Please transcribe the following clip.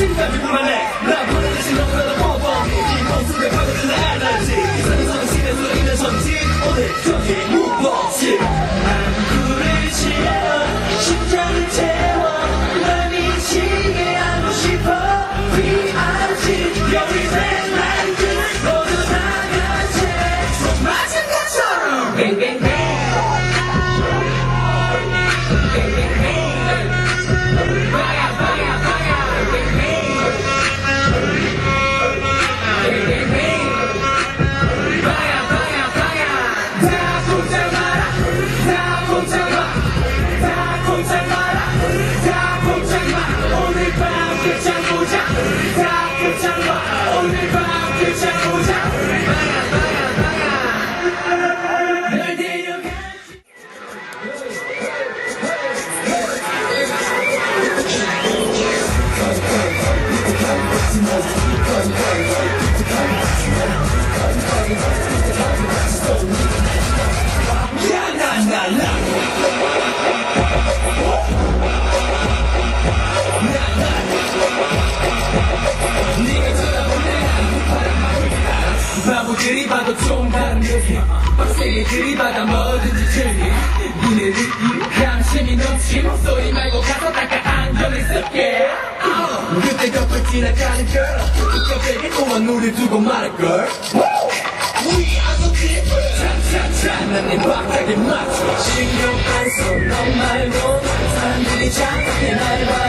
자신감이 불안해 나 불안해진 너보다 더 뻔뻔히 이 몸속에 파고든 알았지 이 사는 사실에서 있는 전지 오늘 저기 무법지 안구를 치어 심장을 채워 널 미치게 하고 싶어 피하지 여기 맨날 그 모두 다 같이 마찬가처럼 뱅뱅뱅. 오늘 밤 끝장 보자. 오늘 밤 끝장 보자. 그리 봐도 좀 다르게 빡세게 그리 봐도 뭐든지 즐기 눈에 느낌 양심이 넘치 목소리 말고 가서 닦아 안경을 쓸게. 어. 그때 곁을 지나가는 걸 이쪽에게 또한 우리 두고 말할걸. We are the people. 차차차 난네 박자에 맞춰. 신경 안써넌 말고 사람들이 자꾸 날 봐.